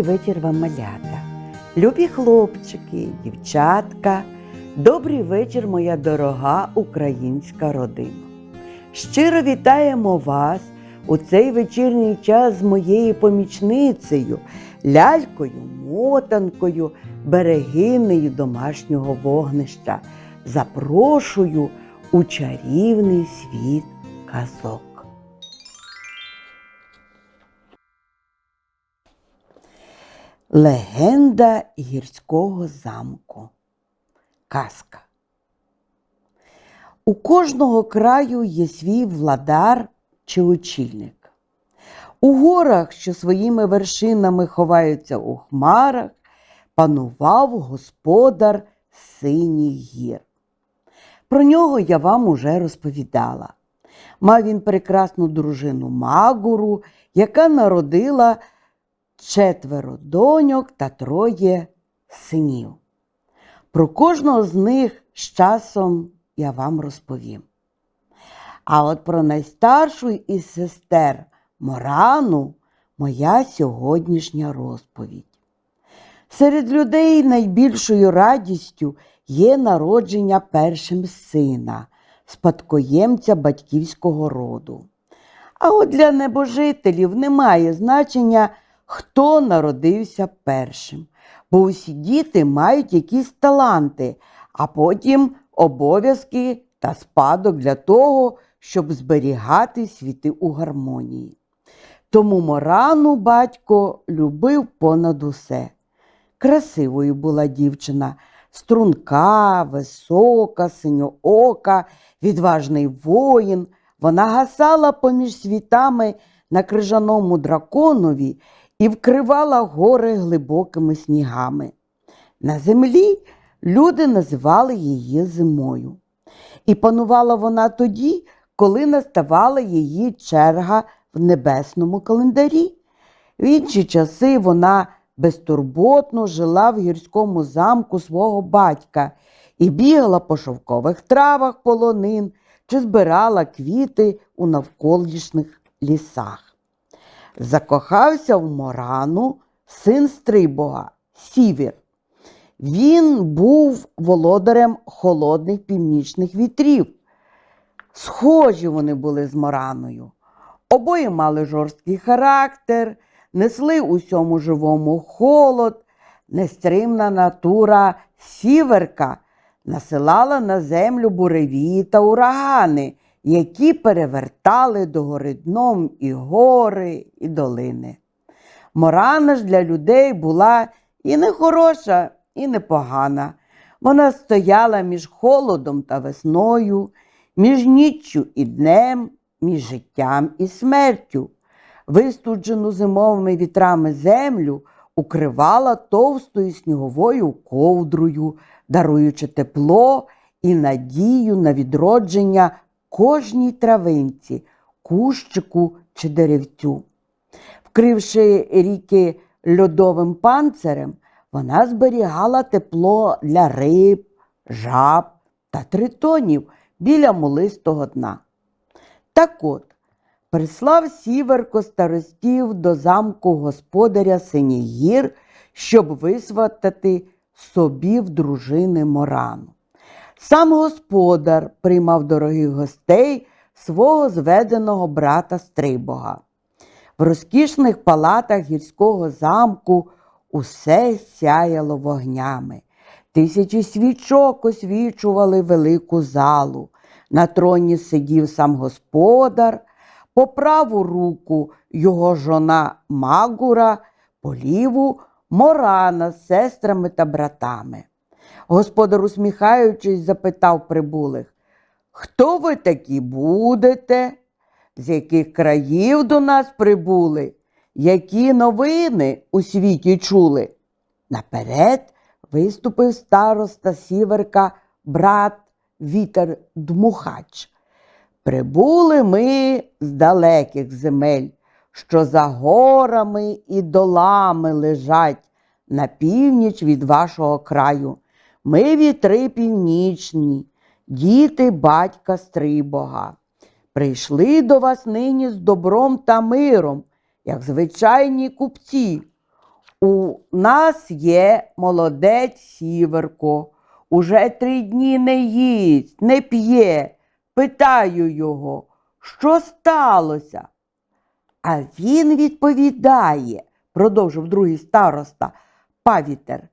Добрий вечір вам, малята, любі хлопчики, дівчатка. Добрий вечір, моя дорога українська родина. Щиро вітаємо вас у цей вечірній час з моєю помічницею, лялькою, мотанкою, берегинею домашнього вогнища. Запрошую у чарівний світ казок. Легенда гірського замку. Казка. У кожного краю є свій владар чи очільник. У горах, що своїми вершинами ховаються у хмарах, панував господар синіх гір. Про нього я вам уже розповідала. Мав він прекрасну дружину Магуру, яка народила четверо доньок та троє синів. Про кожного з них з часом я вам розповім. А от про найстаршу із сестер Морану моя сьогоднішня розповідь. Серед людей найбільшою радістю є народження першим сина, спадкоємця батьківського роду. А от для небожителів немає значення, хто народився першим, бо усі діти мають якісь таланти, а потім обов'язки та спадок для того, щоб зберігати світи у гармонії. Тому Морану батько любив понад усе. Красивою була дівчина, струнка, висока, синьоока, відважний воїн. Вона гасала поміж світами на крижаному драконові і вкривала гори глибокими снігами. На землі люди називали її зимою. І панувала вона тоді, коли наставала її черга в небесному календарі. В інші часи вона безтурботно жила в гірському замку свого батька і бігала по шовкових травах полонин чи збирала квіти у навколишніх лісах. Закохався в Морану син Стрибога, Сівір. Він був володарем холодних північних вітрів. Схожі вони були з Мораною. Обоє мали жорсткий характер, несли усьому живому холод, нестримна натура сіверка насилала на землю буревії та урагани, які перевертали догори дном і гори, і долини. Морана ж для людей була і не хороша, і непогана. Вона стояла між холодом та весною, між ніччю і днем, між життям і смертю. Вистуджену зимовими вітрами землю укривала товстою сніговою ковдрою, даруючи тепло і надію на відродження кожній травинці, кущику чи деревцю. Вкривши ріки льодовим панцирем, вона зберігала тепло для риб, жаб та тритонів біля мулистого дна. Так от, прислав сіверко старостів до замку господаря Синіх гір, щоб висватати собі в дружини Морану. Сам господар приймав дорогих гостей свого зведеного брата Стрибога. В розкішних палатах гірського замку усе сяяло вогнями. Тисячі свічок освічували велику залу. На троні сидів сам господар, по праву руку його жона Магура, по ліву Морана з сестрами та братами. Господар, усміхаючись, запитав прибулих, хто ви такі будете? З яких країв до нас прибули? Які новини у світі чули? Наперед виступив староста сіверка, брат Вітер Дмухач. Прибули ми з далеких земель, що за горами і долами лежать на північ від вашого краю. Ми вітри північні, діти батька Стрибога. Прийшли до вас нині з добром та миром, як звичайні купці. У нас є молодець сіверко. Уже три дні не їсть, не п'є. Питаю його, що сталося? А він відповідає, продовжив другий староста Павітер,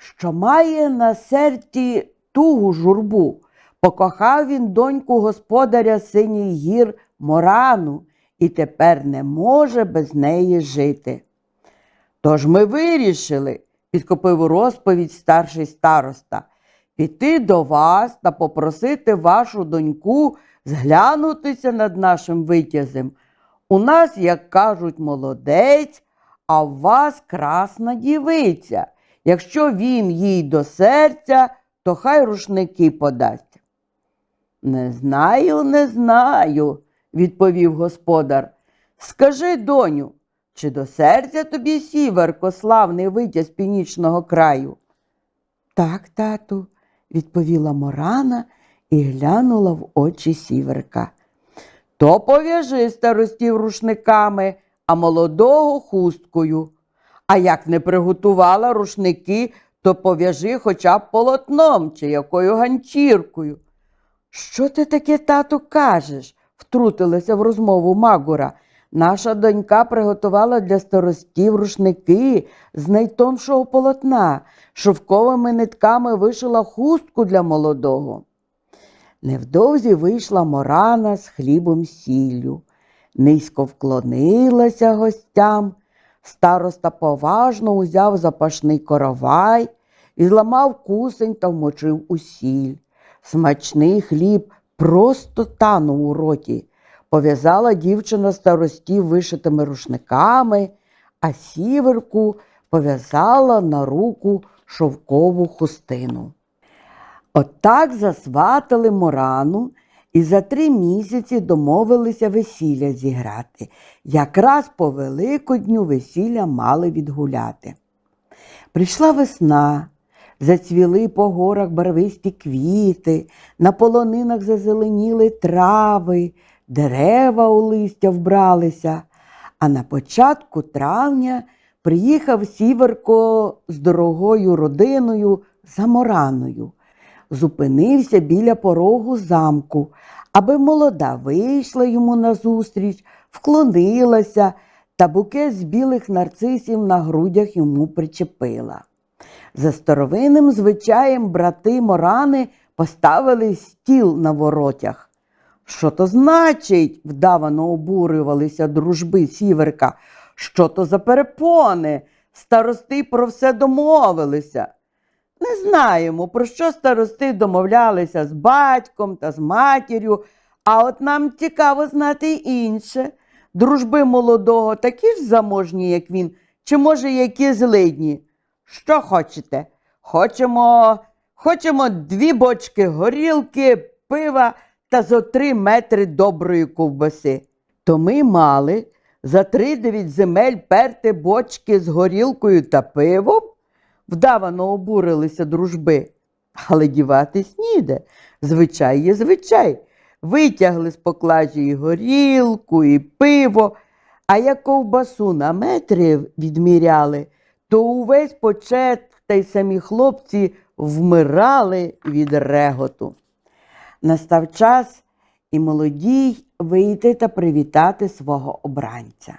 що має на серці тугу журбу. Покохав він доньку господаря синіх гір Морану і тепер не може без неї жити. Тож ми вирішили, підкопив у розповідь старший староста, піти до вас та попросити вашу доньку зглянутися над нашим витязем. У нас, як кажуть, молодець, а в вас красна дівиця. Якщо він їй до серця, то хай рушники подасть. Не знаю, не знаю, відповів господар. Скажи, доню, чи до серця тобі сіверко, славний витязь північного краю? Так, тату, відповіла Морана і глянула в очі сіверка. То пов'яжи старостів рушниками, а молодого хусткою. А як не приготувала рушники, то пов'яжи хоча б полотном чи якою ганчіркою. Що ти таке, тату, кажеш? втрутилася в розмову Магура. Наша донька приготувала для старостів рушники з найтоншого полотна, шовковими нитками вишила хустку для молодого. Невдовзі вийшла Морана з хлібом сіллю. Низько вклонилася гостям. Староста поважно узяв запашний коровай і зламав кусень та вмочив у сіль. Смачний хліб просто танув у роті. Пов'язала дівчина старостів вишитими рушниками, а сіверку пов'язала на руку шовкову хустину. Отак засватали Морану і за три місяці домовилися весілля зіграти. Якраз по Великодню весілля мали відгуляти. Прийшла весна, зацвіли по горах барвисті квіти, на полонинах зазеленіли трави, дерева у листя вбралися. А на початку травня приїхав сіверко з дорогою родиною за Мораною зупинився біля порогу замку, аби молода вийшла йому назустріч, вклонилася та букет з білих нарцисів на грудях йому причепила. За старовинним звичаєм брати Морани поставили стіл на воротях. Що то значить? вдавано обурювалися дружби сіверка. Що то за перепони? Старости про все домовилися. Не знаємо, про що старости домовлялися з батьком та з матір'ю, а от нам цікаво знати й інше. Дружби молодого такі ж заможні, як він, чи, може, які злидні. Що хочете? Хочемо, хочемо дві бочки горілки, пива та зо три метри доброї ковбаси. То ми мали за три дев'ять земель перти бочки з горілкою та пивом вдавано обурилися дружби. Але діватись ніде. Звичай є звичай. Витягли з поклажі і горілку, і пиво, а як ковбасу на метри відміряли, то увесь почет та й самі хлопці вмирали від реготу. Настав час і молодій вийти та привітати свого обранця.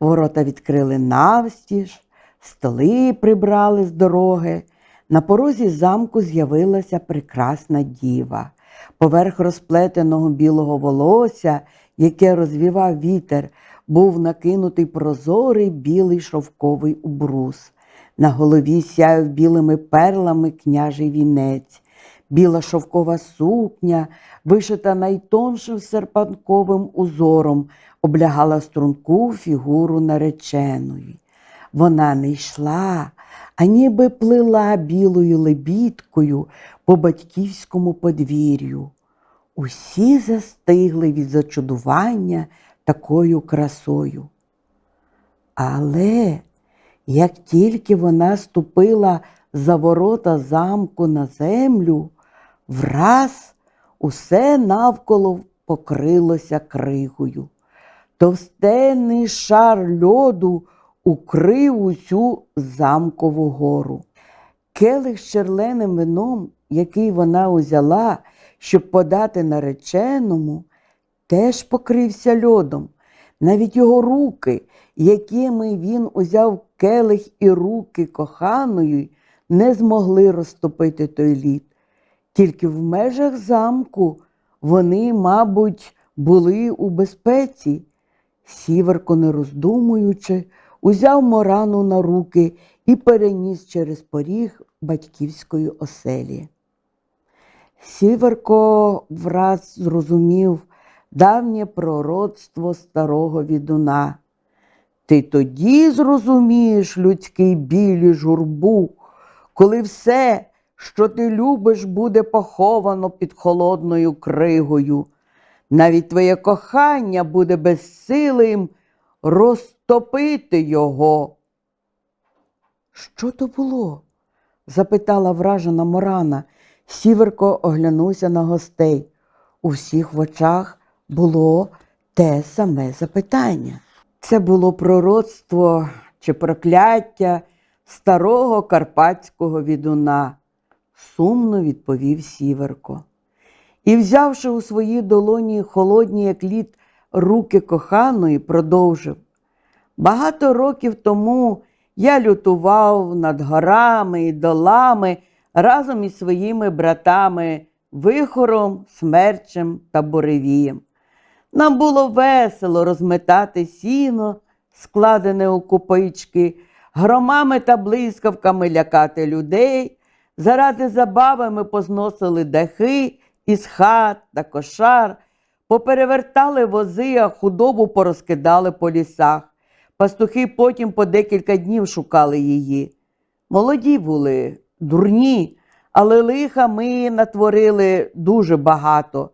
Ворота відкрили навстіж, столи прибрали з дороги. На порозі замку з'явилася прекрасна діва. Поверх розплетеного білого волосся, яке розвівав вітер, був накинутий прозорий білий шовковий убрус. На голові сяяв білими перлами княжий вінець, біла шовкова сукня, вишита найтоншим серпанковим узором, облягала струнку фігуру нареченої. Вона не йшла, а ніби плила білою лебідкою по батьківському подвір'ю. Усі застигли від зачудування такою красою. Але як тільки вона ступила за ворота замку на землю, враз усе навколо покрилося кригою. Товстенний шар льоду укрив усю замкову гору. Келих з черленим вином, який вона узяла, щоб подати нареченому, теж покрився льодом. Навіть його руки, якими він узяв келих і руки коханої, не змогли розтопити той лід. Тільки в межах замку вони, мабуть, були у безпеці. Сіверко, не роздумуючи, узяв Морану на руки і переніс через поріг батьківської оселі. Сіверко враз зрозумів давнє пророцтво старого відуна. Ти тоді зрозумієш людський біль і журбу, коли все, що ти любиш, буде поховано під холодною кригою. Навіть твоє кохання буде безсилим розтопити його. Що то було? запитала вражена Морана. Сіверко оглянувся на гостей. У всіх в очах було те саме запитання. Це було пророцтво чи прокляття старого карпатського відуна, сумно відповів Сіверко. І, взявши у свої долоні холодні, як лід, руки коханої, продовжив. Багато років тому я лютував над горами і долами разом із своїми братами Вихором, Смерчем та Буревієм. Нам було весело розметати сіно, складене у копички, громами та блискавками лякати людей. Заради забави ми позносили дахи із хат та кошар, поперевертали вози, а худобу порозкидали по лісах. Пастухи потім по декілька днів шукали її. Молоді були, дурні, але лиха ми натворили дуже багато.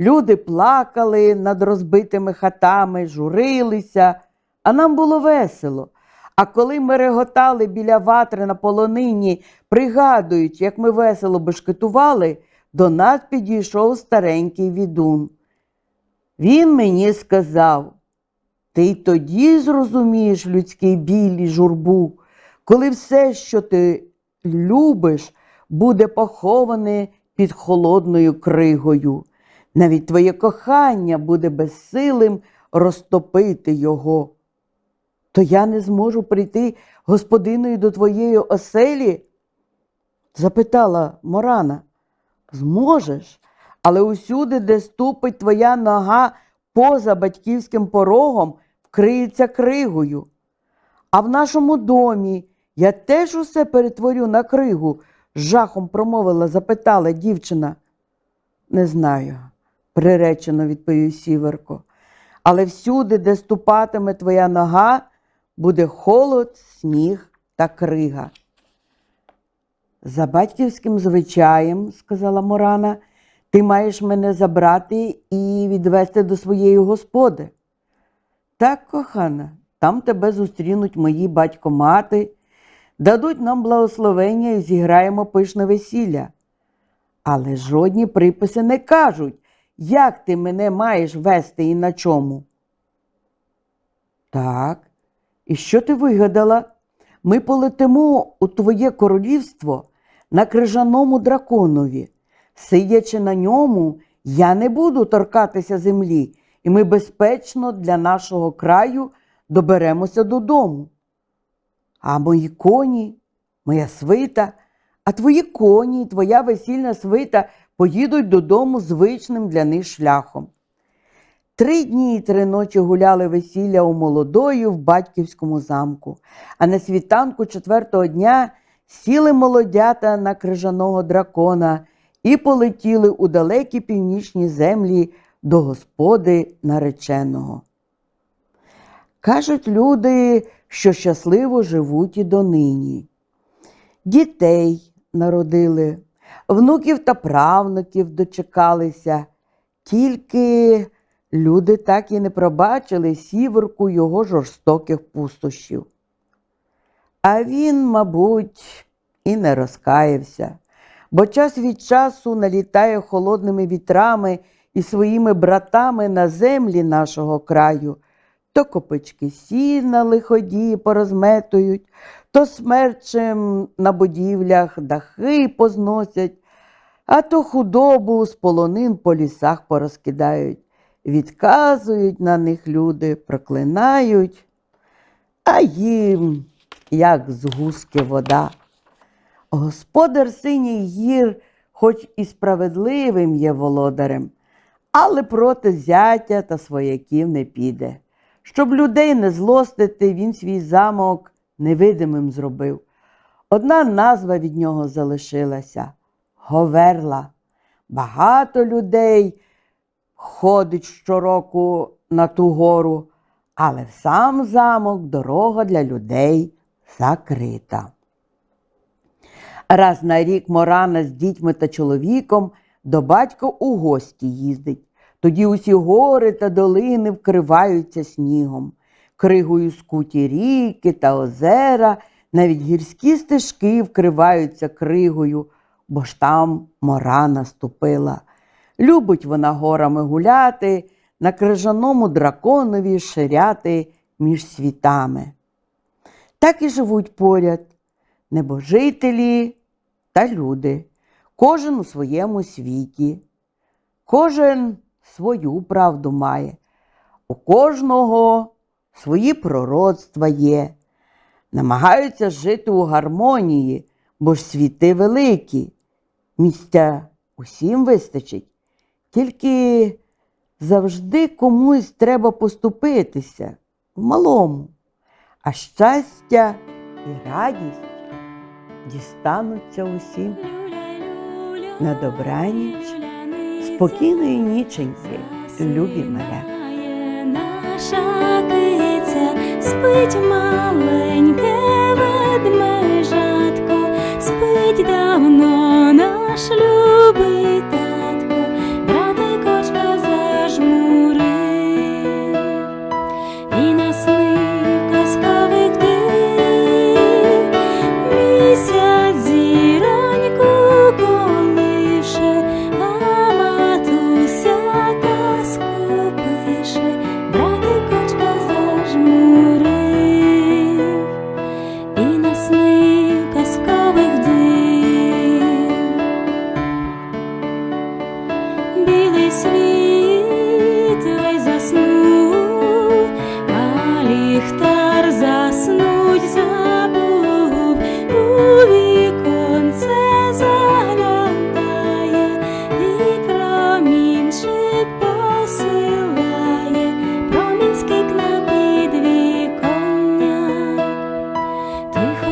Люди плакали над розбитими хатами, журилися, а нам було весело. А коли ми реготали біля ватри на полонині, пригадуючи, як ми весело бешкетували, до нас підійшов старенький відун. Він мені сказав, ти й тоді зрозумієш людський біль і журбу, коли все, що ти любиш, буде поховане під холодною кригою. Навіть твоє кохання буде безсилим розтопити його. То я не зможу прийти господиною до твоєї оселі? запитала Морана. Зможеш, але усюди, де ступить твоя нога поза батьківським порогом, вкриється кригою. А в нашому домі я теж усе перетворю на кригу, з жахом промовила, запитала дівчина. Не знаю, приречено відповів Сіверко. Але всюди, де ступатиме твоя нога, буде холод, сніг та крига. За батьківським звичаєм, сказала Морана, ти маєш мене забрати і відвести до своєї господи. Так, кохана, там тебе зустрінуть мої батько-мати, дадуть нам благословення і зіграємо пишне весілля. Але жодні приписи не кажуть, як ти мене маєш вести і на чому. Так, і що ти вигадала? Ми полетимо у твоє королівство на крижаному драконові. Сидячи на ньому, я не буду торкатися землі, і ми безпечно для нашого краю доберемося додому. А мої коні, моя свита, а твої коні і твоя весільна свита поїдуть додому звичним для них шляхом. Три дні і три ночі гуляли весілля у молодої в батьківському замку, а на світанку четвертого дня сіли молодята на крижаного дракона і полетіли у далекі північні землі до господи нареченого. Кажуть люди, що щасливо живуть і донині. Дітей народили, внуків та правнуків дочекалися, тільки люди так і не пробачили сіверку його жорстоких пустощів. А він, мабуть, і не розкаявся, бо час від часу налітає холодними вітрами і своїми братами на землі нашого краю, то копички сіна лиходії порозметують, то смерчем на будівлях дахи позносять, а то худобу з полонин по лісах порозкидають, відказують на них люди, проклинають, а їм, як з гуски вода. Господар синіх гір, хоч і справедливим є володарем, але проти зятя та свояків не піде. Щоб людей не злостити, він свій замок невидимим зробив. Одна назва від нього залишилася Говерла. Багато людей ходить щороку на ту гору, але в сам замок дорога для людей закрита. Раз на рік Морана з дітьми та чоловіком до батька у гості їздить. Тоді усі гори та долини вкриваються снігом, кригою скуті ріки та озера, навіть гірські стежки вкриваються кригою, бо ж там Морана ступила. Любить вона горами гуляти, на крижаному драконові ширяти між світами. Так і живуть поряд небожителі та люди, кожен у своєму світі, кожен свою правду має, у кожного свої пророцтва є, намагаються жити у гармонії, бо ж світи великі, місця усім вистачить, тільки завжди комусь треба поступитися в малому, а щастя і радість дістануться усім. На добраніч, Спокійної ніченьки, любі моя. Наша киця спить маленьке ведмежатко, спить давно наш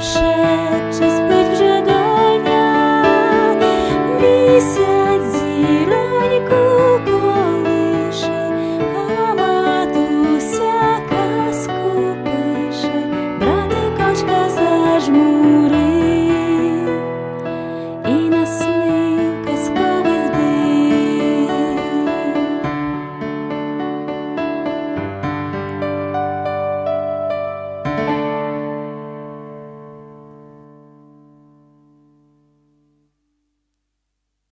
是